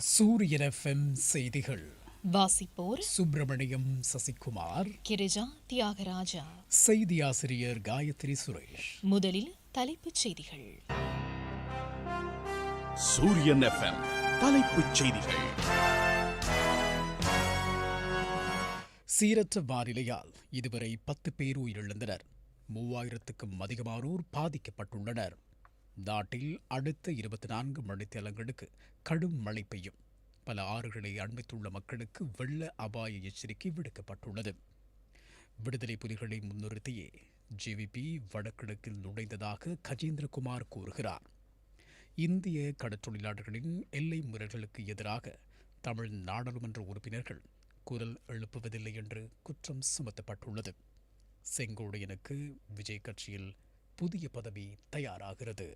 சூரியன் எஃப்எம் செய்திகள். வாசிப்போர் சுப்பிரமணியம் சசிகுமார். கிரிஜா தியாகராஜா. செய்தி ஆசிரியர் காயத்ரி சுரேஷ். முதலில் தலைப்புச் செய்திகள். சூரியன் எஃப்எம் தலைப்புச் செய்திகள். சீரற்ற வானிலையால் இதுவரை பத்து பேர் உயிரிழந்தனர். மூவாயிரத்துக்கும் அதிகமானோர் பாதிக்கப்பட்டுள்ளனர். நாட்டில் அடுத்த இருபத்தி நான்கு மணித்தேலங்களுக்கு கடும் மழை பெய்யும். பல ஆறுகளை அண்மித்துள்ள மக்களுக்கு வெள்ள அபாய எச்சரிக்கை விடுக்கப்பட்டுள்ளது. விடுதலை புலிகளை முன்னிறுத்தியே ஜேவிபி வடகிழக்கில் நுழைந்ததாக கஜேந்திரகுமார் கூறுகிறார். இந்திய கடற்றொழிலாளர்களின் எல்லை முறைகளுக்கு எதிராக தமிழ் நாடாளுமன்ற உறுப்பினர்கள் குரல் எழுப்புவதில்லை என்று குற்றம் சுமத்தப்பட்டுள்ளது. செங்கோடையனுக்கு விஜய் கட்சியில் புதிய பதவி தயாராகிறது.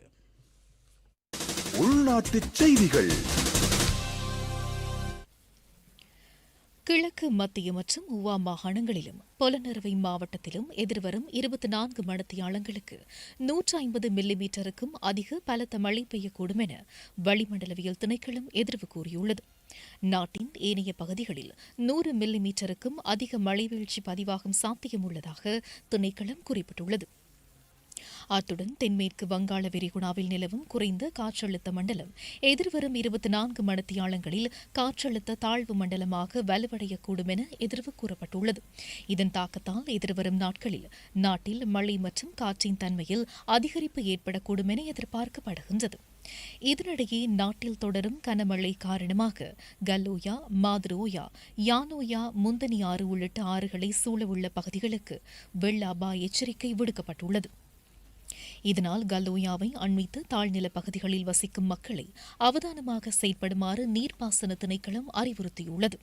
உள்நாட்டுச் செய்திகள். கிழக்கு மத்திய மற்றும் உவா மாகாணங்களிலும் பொலனறுவை மாவட்டத்திலும் எதிர்வரும் இருபத்தி நான்கு மணத்தியாளங்களுக்கு நூற்று ஐம்பது மில்லிமீட்டருக்கும் அதிக பலத்த மழை பெய்யக்கூடும் என வளிமண்டலவியல் திணைக்களம் எதிர்வு கூறியுள்ளது. நாட்டின் ஏனைய பகுதிகளில் நூறு மில்லிமீட்டருக்கும் அதிக மழை வீழ்ச்சி பதிவாகும் சாத்தியம் உள்ளதாக திணைக்களம் குறிப்பிட்டுள்ளது. அத்துடன் தென்மேற்கு வங்காள விரிகுடாவில் நிலவும் குறைந்த காற்றழுத்த மண்டலம் எதிர்வரும் இருபத்தி நான்கு மணித்தியாலங்களில் காற்றழுத்த தாழ்வு மண்டலமாக வலுவடையக்கூடும் என எதிர்வு கூறப்பட்டுள்ளது. இதன் தாக்கத்தால் எதிர்வரும் நாட்களில் நாட்டில் மழை மற்றும் காற்றின் தன்மையில் அதிகரிப்பு ஏற்படக்கூடும் என எதிர்பார்க்கப்படுகின்றது. இதனிடையே நாட்டில் தொடரும் கனமழை காரணமாக கல்லோயா மாதுரோயா யானோயா முந்தனி ஆறு உள்ளிட்ட ஆறுகளை சூழவுள்ள பகுதிகளுக்கு வெள்ள அபாய எச்சரிக்கை விடுக்கப்பட்டுள்ளது. இதனால் கல்லோயாவை அண்மித்து தாழ்நில பகுதிகளில் வசிக்கும் மக்களை அவதானமாக செயற்படுமாறு நீர்ப்பாசன திணைக்களம் அறிவுறுத்தியுள்ளது.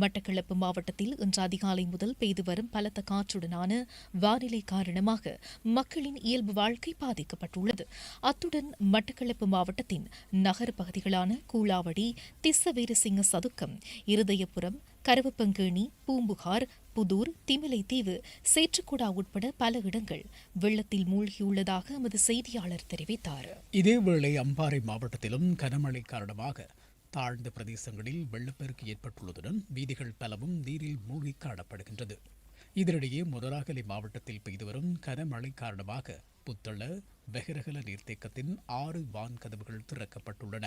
மட்டக்களப்பு மாவட்டத்தில் இன்று அதிகாலை முதல் பெய்து வரும் பலத்த காற்றுடனான வானிலை காரணமாக மக்களின் இயல்பு வாழ்க்கை பாதிக்கப்பட்டுள்ளது. அத்துடன் மட்டக்களப்பு மாவட்டத்தின் நகர பகுதிகளான கூலாவடி திஸ்ஸவீரசிங்க சதுக்கம் இருதயபுரம் கருவப்பங்கேணி பூம்புகார் புதூர் திமிலைத்தீவு சேற்றுக்குடா உட்பட பல இடங்கள் வெள்ளத்தில் மூழ்கியுள்ளதாக எமது செய்தியாளர் தெரிவித்தார். இதேவேளை அம்பாறை மாவட்டத்திலும் கனமழை காரணமாக தாழ்ந்த பிரதேசங்களில் வெள்ளப்பெருக்கு ஏற்பட்டுள்ளதுடன் வீதிகள் பலவும் நீரில் மூழ்கி காணப்படுகின்றது. இதனிடையே முதலாகலை மாவட்டத்தில் பெய்து வரும் கனமழை காரணமாக புத்தள வெகரகல நீர்த்தேக்கத்தின் ஆறு வான் கதவுகள் திறக்கப்பட்டுள்ளன.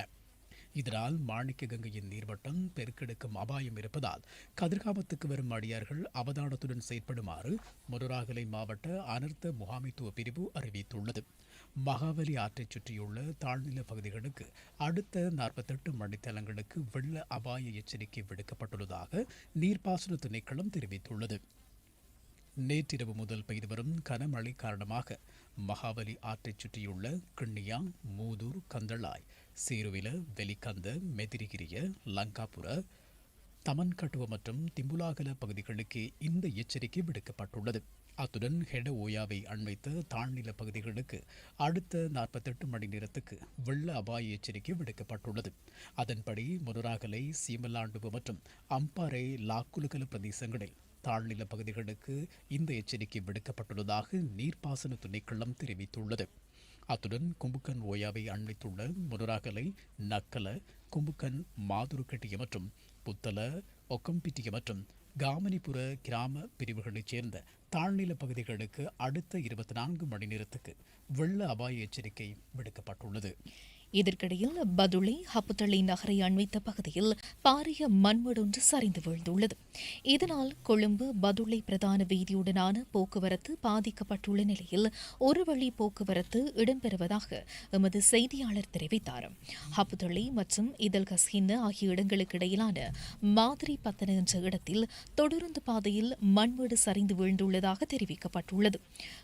இதனால் மாணிக்க கங்கையின் நீர்வட்டம் பெருக்கெடுக்கும் அபாயம் இருப்பதால் கதிர்காமத்துக்கு வரும் அடியார்கள் அவதானத்துடன் செயற்படுமாறு முருராகலை மாவட்ட அனர்த்த முகாமைத்துவ பிரிவு அறிவித்துள்ளது. மகாவலி ஆற்றைச் சுற்றியுள்ள தாழ்நில பகுதிகளுக்கு அடுத்த நாற்பத்தெட்டு மணித்தலங்களுக்கு வெள்ள அபாய எச்சரிக்கை விடுக்கப்பட்டுள்ளதாக நீர்ப்பாசன திணைக்களம் தெரிவித்துள்ளது. நேற்றிரவு முதல் பெய்து வரும் கனமழை காரணமாக மகாபலி ஆற்றைச் சுற்றியுள்ள கிண்ணியா மூதூர் கந்தளாய் சீருவில வெலிகந்த மெதிரிகிரிய லங்காபுர தமன்கட்டுவ மற்றும் திம்புலாகல பகுதிகளுக்கு இந்த எச்சரிக்கை விடுக்கப்பட்டுள்ளது. அத்துடன் ஹெட ஓயாவை அண்மைத்த தாழ்நில பகுதிகளுக்கு அடுத்த நாற்பத்தெட்டு மணி நேரத்துக்கு வெள்ள அபாய எச்சரிக்கை விடுக்கப்பட்டுள்ளது. அதன்படி முனராகலை சீமலாண்டுவு மற்றும் அம்பாறை லாக்குலுகல பிரதேசங்களில் தாழ்நில பகுதிகளுக்கு இந்த எச்சரிக்கை விடுக்கப்பட்டுள்ளதாக நீர்ப்பாசன திணைக்களம் தெரிவித்துள்ளது. அத்துடன் கும்புக்கன் ஓயாவை அண்மித்துள்ள முனராகலை நக்கல கும்புக்கன் மாதுருக்கட்டிய மற்றும் புத்தல ஒக்கம்பிட்டிய மற்றும் காமனிபுர கிராம பிரிவுகளைச் சேர்ந்த தாழ்நில பகுதிகளுக்கு அடுத்த இருபத்தி நான்கு மணி நேரத்துக்கு வெள்ள அபாய எச்சரிக்கை விடுக்கப்பட்டுள்ளது. இதற்கிடையில் பதுளை ஹப்புத்தளி நகரை அண்மித்த பகுதியில் பாரிய மண்மடொன்று சரிந்து வீழ்ந்துள்ளது. இதனால் கொழும்பு பதுளை பிரதான வீதியுடனான போக்குவரத்து பாதிக்கப்பட்டுள்ள நிலையில் ஒரு வழி போக்குவரத்து இடம்பெறுவதாக எமது செய்தியாளர் தெரிவித்தார். ஹப்புத்தளி மற்றும் இதல் கஸ்ஹின்ன ஆகிய இடங்களுக்கு இடையிலான மாதிரி பத்தன என்ற இடத்தில் தொடருந்து பாதையில் மண்மேடு சரிந்து வீழ்ந்துள்ளதாக தெரிவிக்கப்பட்டுள்ளது.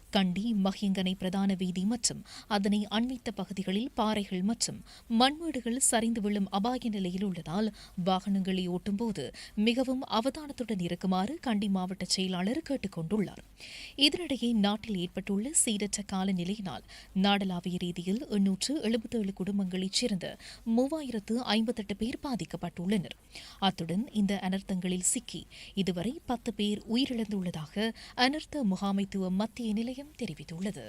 கண்டி மஹிங்கனை பிரதான வீதி மற்றும் அதனை அண்மித்த பகுதிகளில் பாறைகள் மற்றும் மண்மேடுகள் சரிந்து விழும் அபாய நிலையில் உள்ளதால் வாகனங்களை ஓட்டும்போது மிகவும் அவதானத்துடன் இருக்குமாறு கண்டி மாவட்ட செயலாளர் கேட்டுக் கொண்டுள்ளார் இதனிடையே நாட்டில் ஏற்பட்டுள்ள சீரற்ற காலநிலையினால் நாடளாவிய ரீதியில் எண்ணூற்று எழுபத்தேழு குடும்பங்களைச் சேர்ந்த மூவாயிரத்து ஐம்பத்தெட்டு பேர் பாதிக்கப்பட்டுள்ளனர். அத்துடன் இந்த அனர்த்தங்களில் சிக்கி இதுவரை பத்து பேர் உயிரிழந்துள்ளதாக அனர்த்த முகாமைத்துவ மத்திய நிலையம் தெரிவித்துள்ளது.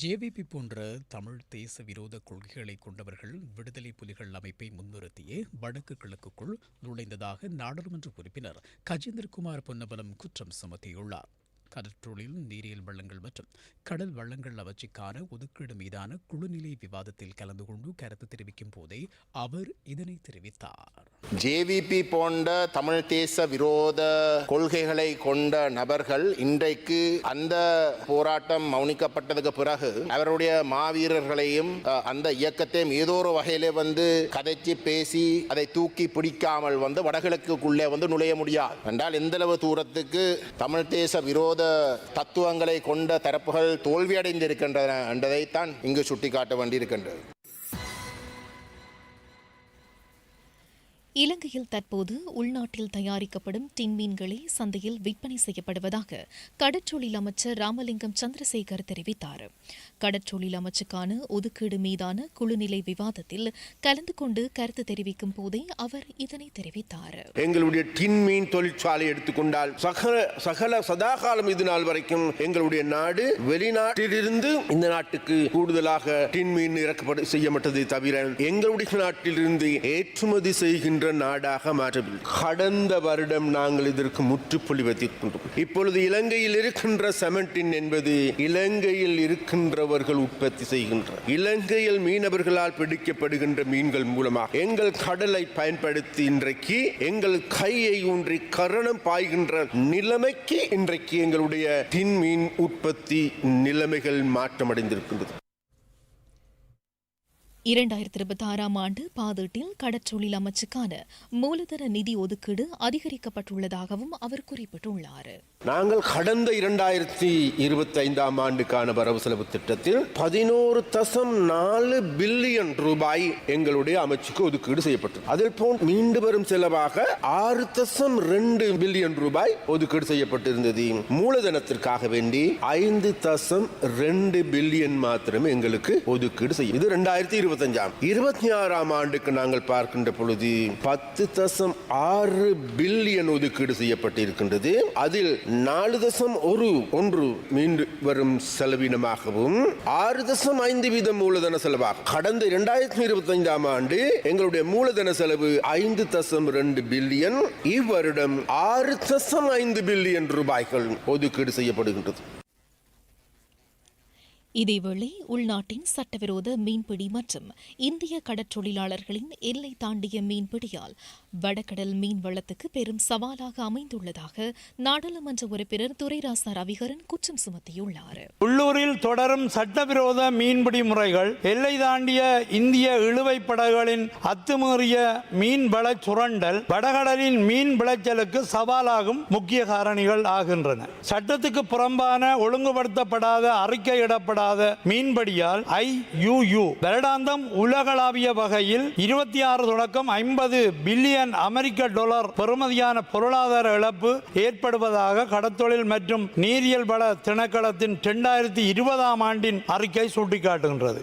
ஜேவிபி போன்ற தமிழ் தேச விரோத கொள்கைகளை கொண்டவர்கள் விடுதலை புலிகள் அமைப்பை முன்னிறுத்தியே வடக்கு கிழக்குக்குள் நுழைந்ததாக நாடாளுமன்ற உறுப்பினர் கஜேந்திரகுமார் பொன்னபலம் குற்றம் சுமத்தியுள்ளார். கடற்றொழில் நீரியல் வளங்கள் மற்றும் கடல் வளங்கள் அவற்றிக்கான ஒதுக்கீடு மீதான குழுநிலை விவாதத்தில் கலந்து கொண்டு கருத்து தெரிவிக்கும் போதே அவர் இதனை தெரிவித்தார். ஜேவிபி போன்ற தமிழ் தேச விரோத கொள்கைகளை கொண்ட நபர்கள் இன்றைக்கு அந்த போராட்டம் மௌனிக்கப்பட்டதுக்கு பிறகு அவருடைய மாவீரர்களையும் அந்த இயக்கத்தையும் ஏதோ ஒரு வகையிலே வந்து கதைச்சு பேசி அதை தூக்கி பிடிக்காமல் வந்து வடகிழக்குக்குள்ளே வந்து நுழைய முடியாது. என்றால் எந்தளவு தூரத்துக்கு தமிழ் தேச விரோத தத்துவங்களை கொண்ட தரப்புகள் தோல்வியடைந்திருக்கின்றன என்றதைத்தான் இங்கு சுட்டிக்காட்ட வேண்டியிருக்கின்றது. இலங்கையில் தற்போது உள்நாட்டில் தயாரிக்கப்படும் டின்மீன்களே சந்தையில் விற்பனை செய்யப்படுவதாக கடற்றொழில் அமைச்சர் ராமலிங்கம் சந்திரசேகர் தெரிவித்தார். கடற்றொழில் அமைச்சுக்கான ஒதுக்கீடு மீதான குழுநிலை விவாதத்தில் கலந்து கொண்டு கருத்து தெரிவிக்கும் போதே அவர் இதனை தெரிவித்தார். எங்களுடைய டின்மீன் தொழிற்சாலை எடுத்துக்கொண்டால் சகல சகல சதாகாலம் இது நாள் வரைக்கும் எங்களுடைய நாடு வெளிநாட்டிலிருந்து இந்த நாட்டுக்கு கூடுதலாக டின்மீன் இறக்கப்படு இறக்கப்பட செய்யப்பட்டதை தவிர எங்களுடைய நாட்டிலிருந்து ஏற்றுமதி செய்கின்ற நாடாக மாற்றவில்லை கடந்த வருடம் நாங்கள் இதற்கு முற்றுப்புள்ளி வைத்திருக்கின்றோம். இப்பொழுது இலங்கையில் இருக்கின்ற செமண்டின் என்பது இலங்கையில் இருக்கின்றவர்கள் உற்பத்தி செய்கின்ற இலங்கையில் மீனவர்களால் பிடிக்கப்படுகின்ற மீன்கள் மூலமாக எங்கள் கடலை பயன்படுத்தி இன்றைக்கு எங்கள் கையை ஊன்றி கரணம் பாய்கின்ற நிலைமைக்கு இன்றைக்கு எங்களுடைய தின்மீன் உற்பத்தி நிலைமைகள் மாற்றமடைந்திருக்கின்றது. இரண்டாயிரத்தி இருபத்தி ஆறாம் ஆண்டு பாதீட்டில் கடற்றொழில் அமைச்சுக்கான மூலதன நிதி ஒதுக்கீடு அதிகரிக்கப்பட்டுள்ளதாகவும் அவர் குறிப்பிட்டுள்ளார். நாங்கள் கடந்த இரண்டாயிரத்தி இருபத்தி ஐந்தாம் ஆண்டுக்கான வரவு செலவு திட்டத்தில் பதினோரு தசம் நாலு பில்லியன் ரூபாய் எங்களுடைய அமைச்சுக்கு ஒதுக்கீடு செய்யப்பட்டது. அதில் போல் மீண்டு வரும் செலவாக ஆறு தசம் ரெண்டு பில்லியன் ரூபாய் ஒதுக்கீடு செய்யப்பட்டிருந்தது. மூலதனத்திற்காக வேண்டி ஐந்து தசம் ரெண்டு பில்லியன் மாத்திரமே எங்களுக்கு ஒதுக்கீடு செய்யும் இது ரெண்டாயிரத்தி இருபத்தஞ்சாம். இருபத்தி ஆறாம் ஆண்டுக்கு நாங்கள் பார்க்கின்ற பொழுது பத்து தசம் ஆறு பில்லியன் ஒதுக்கீடு செய்யப்பட்டிருக்கின்றது. அதில் நாலு தசம் ஒரு ஒன்று மீண்டு வரும் செலவினமாகவும் ஆறு தசம் ஐந்து வீதம் மூலதன செலவாக கடந்த இரண்டாயிரத்தி இருபத்தி ஐந்தாம் ஆண்டு எங்களுடைய மூலதன செலவு ஐந்து தசம் ரெண்டு பில்லியன். இவ்வருடம் ஆறு தசம் ஐந்து பில்லியன் ரூபாய்கள் ஒதுக்கீடு செய்யப்படுகின்றது. இதேவேளை உள்நாட்டின் சட்டவிரோத மீன்பிடி மற்றும் இந்திய கடற்றொழிலாளர்களின் எல்லை தாண்டிய மீன்பிடியால் வடகடல் மீன்வளத்துக்கு பெரும் சவாலாக அமைந்துள்ளதாக நாடாளுமன்ற உறுப்பினர் துரைராசா ரவிகரன் குற்றம் சுமத்தியுள்ளார். உள்ளூரில் தொடரும் சட்டவிரோத மீன்பிடி முறைகள் எல்லை தாண்டிய இந்திய இழுவை படகுகளின் அத்துமீறிய மீன்வள சுரண்டல் வடகடலின் மீன் விளைச்சலுக்கு சவாலாகும் முக்கிய காரணிகள் ஆகின்றன. சட்டத்துக்கு புறம்பான ஒழுங்குபடுத்தப்படாத அறிக்கையிடப்பட அறிக்கையிடப்படாத மீன்படியால் ஐ வருடாந்தம் உலகளாவிய வகையில் இருபத்தி ஆறு தொடக்கம் ஐம்பது பில்லியன் அமெரிக்க டாலர் பெறுமதியான பொருளாதார இழப்பு ஏற்படுவதாக கடத்தொழில் மற்றும் நீரியல் வள திணைக்களத்தின் இரண்டாயிரத்தி இருபதாம் ஆண்டின் அறிக்கை சுட்டிக்காட்டுகின்றது.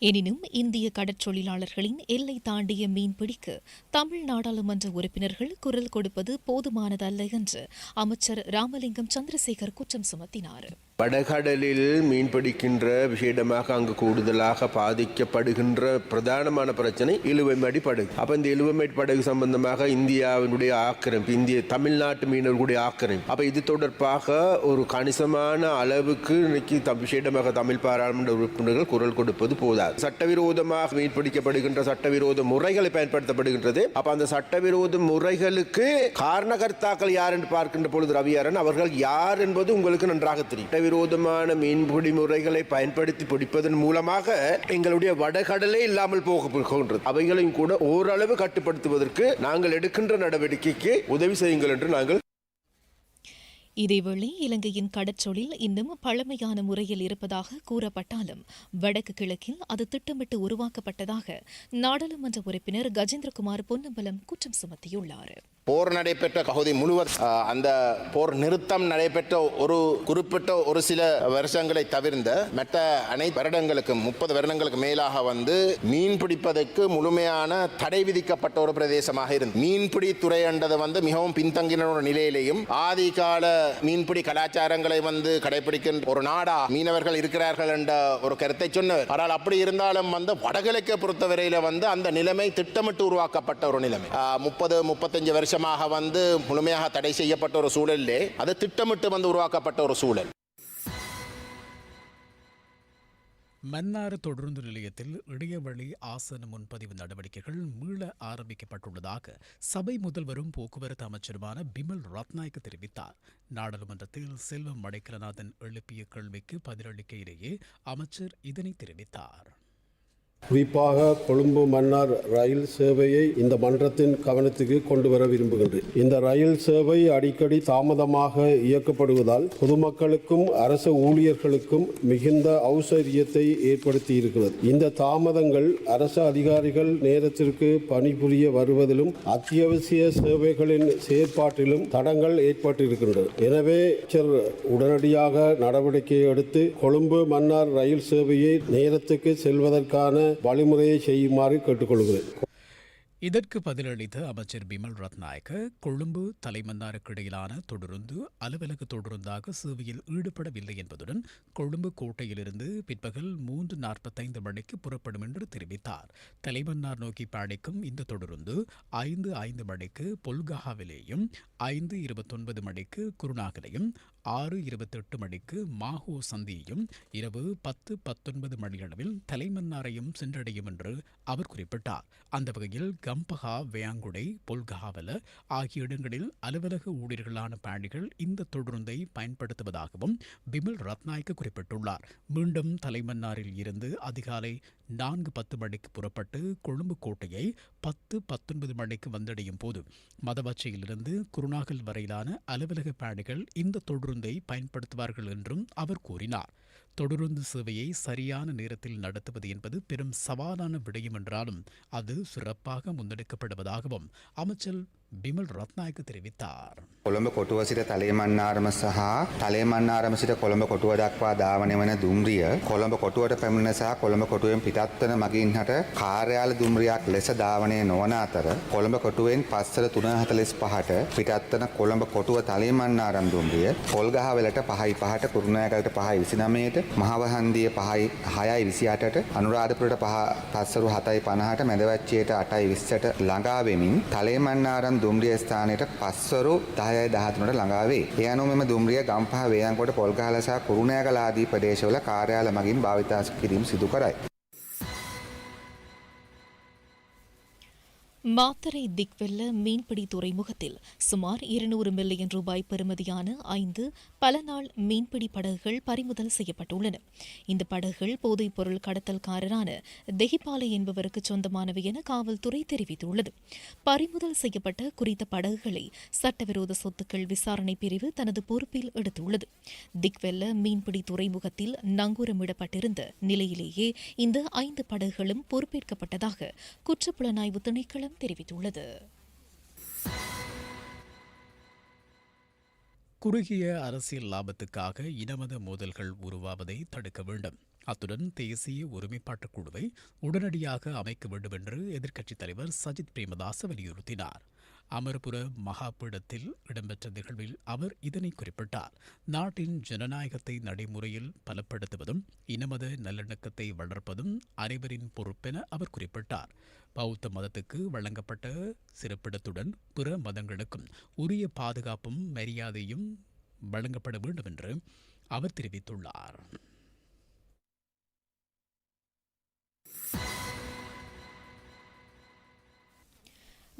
எனினும் இந்திய கடற்றொழிலாளர்களின் எல்லை தாண்டிய மீன்பிடிக்கு தமிழ் நாடாளுமன்ற உறுப்பினர்கள் குரல் கொடுப்பது போதுமானதல்ல என்று அமைச்சர் ராமலிங்கம் சந்திரசேகர் குற்றம் சுமத்தினார். வடகடலில் மீன் பிடிக்கின்ற விஷயமாக அங்கு கூடுதலாக பாதிக்கப்படுகின்ற பிரதானமான பிரச்சனை இழுவைமடி படகு. அப்ப இந்த இழுவைமடி படகு சம்பந்தமாக இந்தியாவினுடைய ஆக்கிரமிப்பு இந்திய தமிழ்நாட்டு மீனவர்களுடைய ஆக்கிரமிப்பு. அப்ப இது தொடர்பாக ஒரு கணிசமான அளவுக்கு இன்னைக்கு விஷயமாக விஷேடமாக தமிழ் பாராளுமன்ற உறுப்பினர்கள் குரல் கொடுப்பது போதாது. சட்டவிரோதமாக மீன் பிடிக்கப்படுகின்ற சட்டவிரோத முறைகளை பயன்படுத்தப்படுகின்றது. அப்ப அந்த சட்டவிரோத முறைகளுக்கு காரணகர்த்தாக்கள் யார் என்று பார்க்கின்ற பொழுது ரவியாரன். அவர்கள் யார் என்பது உங்களுக்கு நன்றாக தெரியும். சட்டவிரோதமான மீன்பிடி முறைகளை பயன்படுத்தி பிடிப்பதன் மூலமாக எங்களுடைய வடகடலே இல்லாமல் போக போகின்றது. அவைகளையும் கூட ஓரளவு கட்டுப்படுத்துவதற்கு நாங்கள் எடுக்கின்ற நடவடிக்கைக்கு உதவி செய்யுங்கள் என்று நாங்கள் இதேவேளை இலங்கையின் கடற்றொழில் இன்னும் பழமையான முறையில் இருப்பதாக கூறப்பட்டாலும் வடக்கு கிழக்கில் அது திட்டமிட்டு உருவாக்கப்பட்டதாக நாடாளுமன்ற உறுப்பினர் கஜேந்திரகுமார் பொன்னம்பலம் குற்றம் சுமத்தியுள்ளார். போர் நடைபெற்ற பகுதி முழுவதும் அந்த போர் நிறுத்தம் நடைபெற்ற ஒரு குறிப்பிட்ட ஒரு சில வருஷங்களை தவிர்ந்த மற்ற அனைத்து வருடங்களுக்கு முப்பது வருடங்களுக்கு மேலாக வந்து மீன் பிடிப்பதற்கு முழுமையான தடை விதிக்கப்பட்ட ஒரு பிரதேசமாக இருந்தது. மீன்பிடி துறை என்றது வந்து மிகவும் பின்தங்கின ஒரு நிலையிலேயும் ஆதிகால மீன்பிடி கலாச்சாரங்களை வந்து கடைபிடிக்கின்ற ஒரு நாடா மீனவர்கள் இருக்கிறார்கள் என்ற ஒரு கருத்தை சொன்னவர் ஆனால் அப்படி இருந்தாலும் வந்து வடகிழக்கை பொறுத்தவரையில வந்து அந்த நிலைமை திட்டமிட்டு உருவாக்கப்பட்ட ஒரு நிலைமை. முப்பது முப்பத்தஞ்சு வருஷமாக வந்து முழுமையாக தடை செய்யப்பட்ட ஒரு சூழலிலே அது திட்டமிட்டு வந்து உருவாக்கப்பட்ட ஒரு சூழல். மன்னார் தொடருந்து நிலையத்தில் இடையவழி ஆசன முன்பதிவு நடவடிக்கைகள் மீள ஆரம்பிக்கப்பட்டுள்ளதாக சபை முதல்வரும் போக்குவரத்து அமைச்சருமான பிமல் ரத்நாயக் தெரிவித்தார். நாடாளுமன்றத்தில் செல்வம் மடைக்கலநாதன் எழுப்பிய கேள்விக்கு பதிலளிக்கையிலேயே அமைச்சர் இதனை தெரிவித்தார். குறிப்பாக கொழும்பு மன்னார் ரயில் சேவையை இந்த மன்றத்தின் கவனத்துக்கு கொண்டு வர விரும்புகின்றேன். இந்த ரயில் சேவை அடிக்கடி தாமதமாக இயக்கப்படுவதால் பொதுமக்களுக்கும் அரசு ஊழியர்களுக்கும் மிகுந்த ஔசரியத்தை ஏற்படுத்தி இருக்கிறது இந்த தாமதங்கள் அரசு அதிகாரிகள் நேரத்திற்கு பணிபுரிய வருவதிலும் அத்தியாவசிய சேவைகளின் செயற்பாட்டிலும் தடங்கள் ஏற்பட்டிருக்கின்றன. எனவே உடனடியாக நடவடிக்கை எடுத்து கொழும்பு மன்னார் ரயில் சேவையை நேரத்துக்கு செல்வதற்கான வழிமுறையை செய்யுமாறு கேட்டுக்கொள்கிறேன். இதற்கு பதிலளித்த அமைச்சர் பிமல் ரத்நாயக்க கொழும்பு தலைமன்னாருக்கு இடையிலான தொடருந்து அலுவலக தொடருந்தாக சேவையில் ஈடுபடவில்லை என்பதுடன் கொழும்பு கோட்டையிலிருந்து பிற்பகல் மூன்று நாற்பத்தைந்து மணிக்கு புறப்படும் என்று தெரிவித்தார். தலைமன்னார் நோக்கி பயணிக்கும் இந்த தொடருந்து ஐந்து ஐந்து மணிக்கு பொல்கஹாவிலேயும் ஐந்து இருபத்தொன்பது மணிக்கு குருநாகலையும் ஆறு இருபத்தெட்டு மணிக்கு மாஹோ சந்தியையும் இரவு பத்து பத்தொன்பது மணியளவில் தலைமன்னாரையும் சென்றடையும் என்று அவர் குறிப்பிட்டார். அந்த வகையில் கம்பஹா வேயாங்குடை பொல்கஹாவல ஆகிய இடங்களில் அலுவலக ஊழியர்களான பயணிகள் இந்த தொடருந்தை பயன்படுத்துவதாகவும் பிமல் ரத்நாயக்க குறிப்பிட்டுள்ளார். மீண்டும் தலைமன்னாரில் இருந்து அதிகாலை நான்கு பத்து மணிக்கு புறப்பட்டு கொழும்பு கோட்டையை பத்து பத்தொன்பது மணிக்கு வந்தடையும் போது மதவாச்சியிலிருந்து குருநாகல் வரையிலான அலுவலக பயணிகள் இந்த தொடருந்தை பயன்படுத்துவார்கள் என்றும் அவர் கூறினார். தொடருந்து சேவையை சரியான நேரத்தில் நடத்துவது என்பது பெரும் சவாலான விடயம் என்றாலும் அது சிறப்பாக முன்னெடுக்கப்படுவதாகவும் அமைச்சர் බිමල් රත්නායක තිරවිතාර. කොළඹ කොටුව සිට තලේමන්නාරම සහ තලේමන්නාරම සිට කොළඹ කොටුව දක්වා ධාවනය වන දුම්රිය කොළඹ කොටුවට පැමිණෙන සහ කොළඹ කොටුවෙන් පිටත්වන මගින්හට කාර්යාල දුම්රියක් ලෙස ධාවනය නොවන අතර කොළඹ කොටුවෙන් පස්සර 3:45ට පිටත්වන කොළඹ කොටුව තලේමන්නාරම් දුම්රිය පොල්ගහවෙලට 5යි 5ට කුරුණෑගලට 5යි 29ට මහවහන්දිය 5යි 6යි 28ට අනුරාධපුරට 5 පස්සරු 7යි 50ට මැදවැච්චියට 8යි 20ට ළඟා වෙමින් තලේමන්නාරම් දුම්රිය ස්ථානයට පස්සරු දහයයි දහතුනට ළඟාවේ. ඒ අනුව මෙම දුම්රිය ගම්පහ වේයන්කොට පොල්ගහල සහ කුරුණෑගල ආදී ප්‍රදේශවල කාර්යාල මගින් භාවිතා කිරීම සිදු කරයි. மாத்தரை திக்வெல்ல மீன்பிடி துறைமுகத்தில் சுமார் இருநூறு மில்லியன் ரூபாய் பெறுமதியான ஐந்து பல நாள் மீன்பிடி படகுகள் பறிமுதல் செய்யப்பட்டுள்ளன. இந்த படகுகள் போதைப் பொருள் கடத்தல்காரரான தெஹிபாலை என்பவருக்கு சொந்தமானவை என காவல்துறை தெரிவித்துள்ளது. பறிமுதல் செய்யப்பட்ட குறித்த படகுகளை சட்டவிரோத சொத்துக்கள் விசாரணை பிரிவு தனது பொறுப்பில் எடுத்துள்ளது. திக்வெல்ல மீன்பிடி துறைமுகத்தில் நங்கூரமிடப்பட்டிருந்த நிலையிலேயே இந்த ஐந்து படகுகளும் பொறுப்பேற்கப்பட்டதாக குற்றப்புலனாய்வு திணைக்களம் தெரிவித்துள்ளது. குறுகிய அரசியல் லாபத்துக்காக இனமத மோதல்கள் உருவாவதை தடுக்க வேண்டும். அத்துடன் தேசிய ஒருமைப்பாட்டுக் குழுவை உடனடியாக அமைக்க வேண்டும் என்று எதிர்க்கட்சித் தலைவர் சஜித் பிரேமதாச வலியுறுத்தினார். அமர்புர மகாபீடத்தில் இடம்பெற்ற நிகழ்வில் அவர் இதனை குறிப்பிட்டார். நாட்டின் ஜனநாயகத்தை நடைமுறையில் பலப்படுத்துவதும் இனமத நல்லிணக்கத்தை வளர்ப்பதும் அனைவரின் பொறுப்பென அவர் குறிப்பிட்டார். பௌத்த மதத்துக்கு வழங்கப்பட்ட சிறப்பிடத்துடன் பிற மதங்களுக்கும் உரிய பாதுகாப்பும் மரியாதையும் வழங்கப்பட வேண்டும் என்று அவர் தெரிவித்துள்ளார்.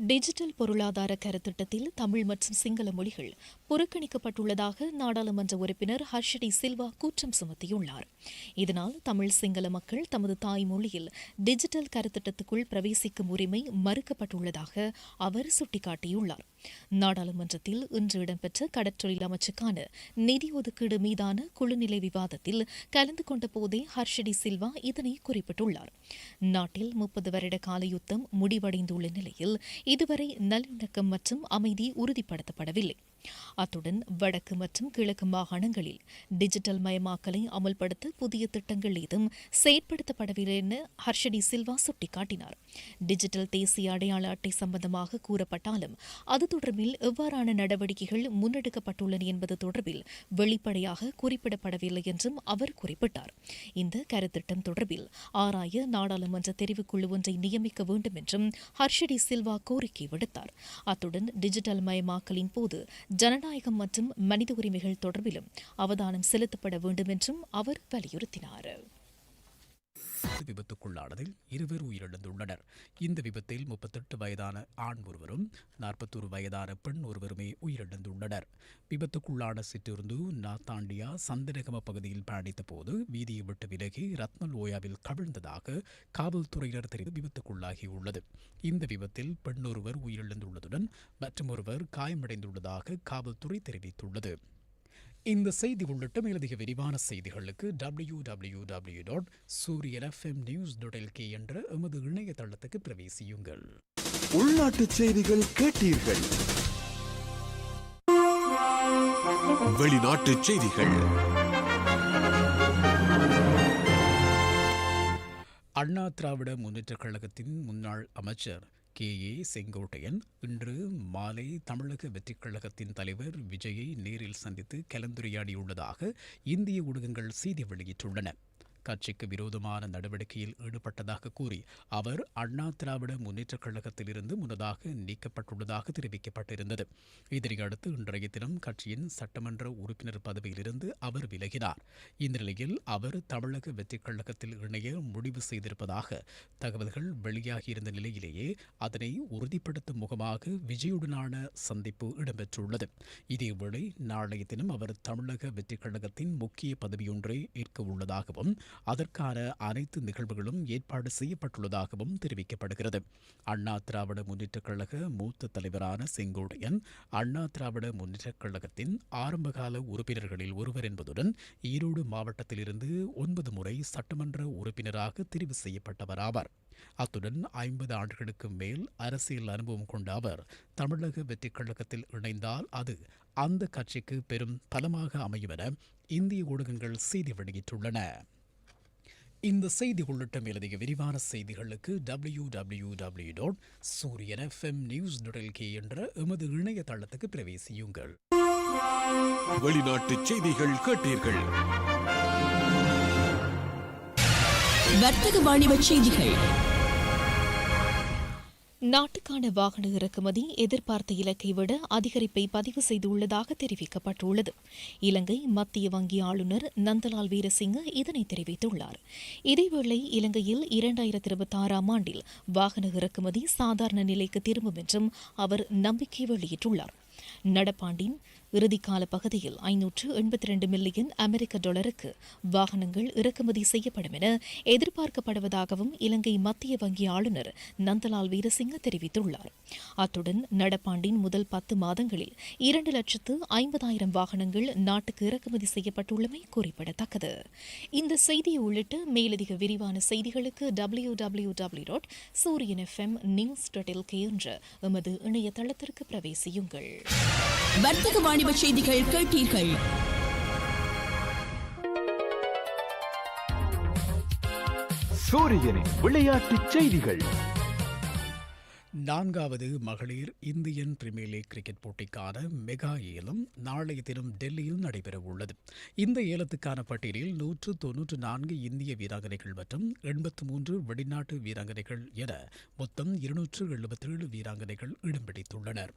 டிஜிட்டல் பொருளாதார கருத்திட்டத்தில் தமிழ் மற்றும் சிங்கள மொழிகள் புறக்கணிக்கப்பட்டுள்ளதாக நாடாளுமன்ற உறுப்பினர் ஹர்ஷடி சில்வா குற்றம் சுமத்தியுள்ளார். இதனால் தமிழ் சிங்கள மக்கள் தமது தாய்மொழியில் டிஜிட்டல் கருத்திட்டத்துக்குள் பிரவேசிக்கும் உரிமை மறுக்கப்பட்டுள்ளதாக அவர் சுட்டிக்காட்டியுள்ளார். நாடாளுமன்றத்தில் இன்று இடம்பெற்ற கடற்றொழில் அமைச்சுக்கான நிதி ஒதுக்கீடு மீதான குழுநிலை விவாதத்தில் கலந்து கொண்ட போதே ஹர்ஷடி சில்வா இதனை குறிப்பிட்டுள்ளார். நாட்டில் முப்பது வருட கால யுத்தம் முடிவடைந்துள்ள நிலையில் இதுவரை நல்லிணக்கம் மற்றும் அமைதி உறுதிப்படுத்தப்படவில்லை. அத்துடன் வடக்கு மற்றும் கிழக்கு மாகாணங்களில் டிஜிட்டல் மயமாக்கலை அமல்படுத்த புதிய திட்டங்கள் ஏதும் செயற்படுத்தப்படவில்லை என ஹர்ஷடி சில்வா சுட்டிக்காட்டினார். டிஜிட்டல் தேசிய அடையாள அட்டை சம்பந்தமாக கூறப்பட்டாலும் அது தொடர்பில் எவ்வாறான நடவடிக்கைகள் முன்னெடுக்கப்பட்டுள்ளன என்பது தொடர்பில் வெளிப்படையாக குறிப்பிடப்படவில்லை என்றும் அவர் குறிப்பிட்டார். இந்த கருத்திட்டம் தொடர்பில் ஆராய நாடாளுமன்ற தெரிவுக்குழு ஒன்றை நியமிக்க வேண்டும் என்றும் ஹர்ஷடி சில்வா கோரிக்கை விடுத்தார். அத்துடன் டிஜிட்டல் மயமாக்கலின் போது ஜனநாயகம் மற்றும் மனித உரிமைகள் தொடர்பிலும் அவதானம் செலுத்தப்பட வேண்டும் என்றும் அவர் வலியுறுத்தினார். விபத்துக்குள்ளானதில் இருவர் உயிரிழந்துள்ளனர். இந்த விபத்தில் முப்பத்தெட்டு வயதான ஆண் ஒருவரும் நாற்பத்தொரு வயதான பெண் ஒருவருமே உயிரிழந்துள்ளனர். விபத்துக்குள்ளான சிற்றிருந்து நாத்தாண்டியா சந்தனகம பகுதியில் பயணித்த போது வீதியை விட்டு விலகி ரத்ன லோயாவில் கவிழ்ந்ததாக காவல்துறையினர் தெரிந்து விபத்துக்குள்ளாகியுள்ளது. இந்த விபத்தில் பெண் ஒருவர் உயிரிழந்துள்ளதுடன் மற்றொருவர் காயமடைந்துள்ளதாக காவல்துறை தெரிவித்துள்ளது. இந்த செய்தி உள்ளிட்ட மேலதிக விரிவான செய்திகளுக்கு W W W dot Sooriyan FM news dot LK என்ற எமது இணையதளத்துக்கு பிரவேசியுங்கள். உள்நாட்டுச் செய்திகள் கேட்டீர்கள். வெளிநாட்டுச் செய்திகள். அண்ணா திராவிட முன்னேற்றக் கழகத்தின் முன்னாள் அமைச்சர் கே ஏ செங்கோட்டையன். இன்று மாலை தமிழக வெற்றிக் கழகத்தின் தலைவர் விஜயை நேரில் சந்தித்து கலந்துரையாடியுள்ளதாக இந்திய ஊடகங்கள் செய்தி வெளியிட்டுள்ளன. கட்சிக்கு விரோதமான நடவடிக்கையில் ஈடுபட்டதாக கூறி அவர் அண்ணா திராவிட முன்னேற்றக் கழகத்திலிருந்து முன்னதாக நீக்கப்பட்டுள்ளதாக தெரிவிக்கப்பட்டிருந்தது. இதனையடுத்து இன்றைய தினம் கட்சியின் சட்டமன்ற உறுப்பினர் பதவியிலிருந்து அவர் விலகினார். இந்த நிலையில் அவர் தமிழக வெற்றிக் கழகத்தில் இணைய முடிவு செய்திருப்பதாக தகவல்கள் வெளியாகியிருந்த நிலையிலேயே அதனை உறுதிப்படுத்தும் முகமாக விஜயுடனான சந்திப்பு இடம்பெற்றுள்ளது. இதேவேளை நாளைய தினம் அவர் தமிழக வெற்றிக் கழகத்தின் முக்கிய பதவியொன்றை ஏற்க உள்ளதாகவும் அதற்கான அனைத்து நிகழ்வுகளும் ஏற்பாடு செய்யப்பட்டுள்ளதாகவும் தெரிவிக்கப்படுகிறது. அண்ணா திராவிட முன்னேற்றக் கழக மூத்த தலைவரான செங்கோடையன் அண்ணா திராவிட முன்னேற்றக் கழகத்தின் ஆரம்பகால உறுப்பினர்களில் ஒருவர் என்பதுடன் ஈரோடு மாவட்டத்திலிருந்து ஒன்பது முறை சட்டமன்ற உறுப்பினராக தெரிவு செய்யப்பட்டவர் ஆவார் அத்துடன் ஐம்பது ஆண்டுகளுக்கு மேல் அரசியல் அனுபவம் கொண்ட அவர் தமிழக வெற்றிக் கழகத்தில் இணைந்தால் அது அந்த கட்சிக்கு பெரும் பலமாக அமையும் என இந்திய ஊடகங்கள் செய்தி வெளியிட்டுள்ளன. இந்த செய்தி உள்ளிட்ட மேலதிக விரிவான செய்திகளுக்கு W W W dot Sooriyan FM news K என்ற எமது இணையதளத்துக்கு பிரவேசியுங்கள். வெளிநாட்டுச் செய்திகள் கேட்டீர்கள். வர்த்தக வாணிப செய்திகள். நாட்டுக்கான வாகன இறக்குமதி எதிர்பார்த்த இலக்கை விட அதிகரிப்பை பதிவு செய்துள்ளதாக தெரிவிக்கப்பட்டுள்ளது. இலங்கை மத்திய வங்கி ஆளுநர் நந்தலால் வீரசிங்க இதனை தெரிவித்துள்ளார். இதேவேளை இலங்கையில் இரண்டாயிரத்தி இருபத்தி ஆறாம் ஆண்டில் வாகன இறக்குமதி சாதாரண நிலைக்கு திரும்பும் என்றும் அவர் நம்பிக்கை வெளியிட்டுள்ளார். நடப்பாண்டின் இறுதிக்கால பகுதியில் ஐநூற்று எண்பத்தி ரெண்டு மில்லியன் அமெரிக்க டாலருக்கு வாகனங்கள் இறக்குமதி செய்யப்படும் என எதிர்பார்க்கப்படுவதாகவும் இலங்கை மத்திய வங்கி ஆளுநர் நந்தலால் வீரசிங்க தெரிவித்துள்ளார். அத்துடன் நடப்பாண்டின் முதல் பத்து மாதங்களில் இரண்டு லட்சத்து ஐம்பதாயிரம் வாகனங்கள் நாட்டுக்கு இறக்குமதி செய்யப்பட்டுள்ளமை குறிப்பிடத்தக்கது. இந்த செய்தியை உள்ளிட்ட மேலதிக விரிவான செய்திகளுக்கு W W W dot Sooriyan FM news dot LK என்ற எமது இணையதளத்திற்கு பிரவேசியுங்கள். வர்த்தக வாணிப செய்திகள் கேட்டீர்கள். சூரியனின் விளையாட்டுச் செய்திகள். நான்காவது மகளிர் இந்தியன் பிரீமியர் லீக் கிரிக்கெட் போட்டிக்கான மெகா ஏலம் நாளைய தினம் டெல்லியில் நடைபெறவுள்ளது. இந்த ஏலத்துக்கான பட்டியலில் நூற்று தொன்னூற்று நான்கு இந்திய வீராங்கனைகள் மற்றும் எண்பத்து மூன்று வெளிநாட்டு வீராங்கனைகள் என மொத்தம் இருநூற்று எழுபத்தேழு வீராங்கனைகள் இடம் பிடித்துள்ளனர்.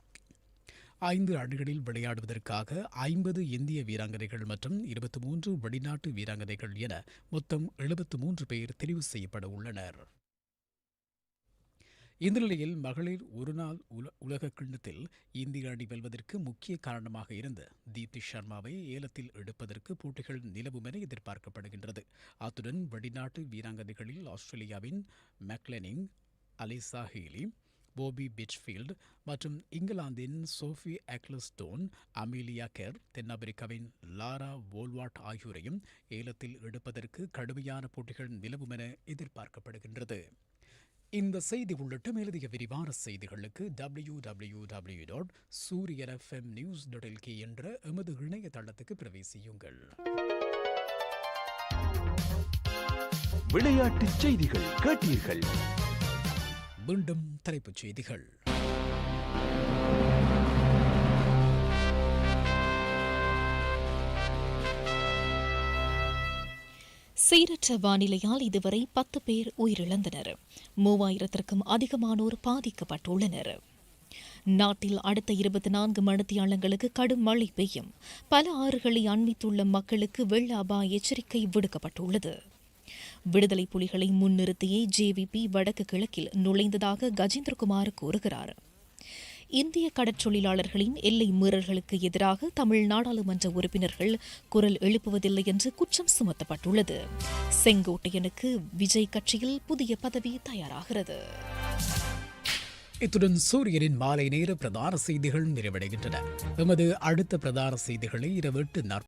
ஐந்து அணிகளில் விளையாடுவதற்காக ஐம்பது இந்திய வீராங்கனைகள் மற்றும் இருபத்தி மூன்று வெளிநாட்டு வீராங்கனைகள் என மொத்தம் எழுபத்து மூன்று பேர் தெரிவு செய்யப்பட உள்ளனர். இந்த நிலையில் மகளிர் ஒருநாள் உல உலக கிண்ணத்தில் இந்திய அணி வெல்வதற்கு முக்கிய காரணமாக இருந்த தீப்தி சர்மாவை ஏலத்தில் எடுப்பதற்கு போட்டிகள் நிலவும் என எதிர்பார்க்கப்படுகின்றது. அத்துடன் வெளிநாட்டு வீராங்கனைகளில் ஆஸ்திரேலியாவின் மெக்லெனிங் அலிசா ஹீலி போபி பிட்ச்ஃபீல்டு மற்றும் இங்கிலாந்தின் சோஃபி ஆக்லஸ்டோன் அமீலியா கெர் தென்னாப்பிரிக்காவின் லாரா வோல்வாட் ஆகியோரையும் ஏலத்தில் எடுப்பதற்கு கடுமையான போட்டிகள் நிலவும் என எதிர்பார்க்கப்படுகின்றது. இந்த செய்தி உள்ளிட்ட மேலதிக விரிவான செய்திகளுக்கு W W W dot Sooriyan FM news dot LK என்ற எமது இணையதளத்துக்கு பிரவேசியுங்கள். விளையாட்டுச் செய்திகள் கேட்டீர்கள். மீண்டும் தலைப்புச் செய்திகள். சீரற்ற வானிலையால் இதுவரை பத்து பேர் உயிரிழந்தனர். மூவாயிரத்திற்கும் அதிகமானோர் பாதிக்கப்பட்டுள்ளனர். நாட்டில் அடுத்த இருபத்தி நான்கு மணித்தியாலங்களுக்கு கடும் மழை பெய்யும். பல ஆறுகளை அண்மித்துள்ள மக்களுக்கு வெள்ள அபாய எச்சரிக்கை விடுக்கப்பட்டுள்ளது. விடுதலை புலிகளை முன்னிறுத்தியே ஜேவிபி வடக்கு கிழக்கில் நுழைந்ததாக கஜேந்திரகுமார் கூறுகிறார். இந்திய கடற்றொழிலாளர்களின் எல்லை மீறல்களுக்கு எதிராக தமிழ் நாடாளுமன்ற உறுப்பினர்கள் குரல் எழுப்புவதில்லை என்று குற்றம் சுமத்தப்பட்டுள்ளது. செங்கோட்டையனுக்கு விஜய் கட்சியில் புதிய பதவி தயாராகிறது. இத்துடன் சூரியனின் மாலை நேர பிரதான செய்திகள் நிறைவடைகின்றன. எமது அடுத்த பிரதான செய்திகளை இரவு எட்டு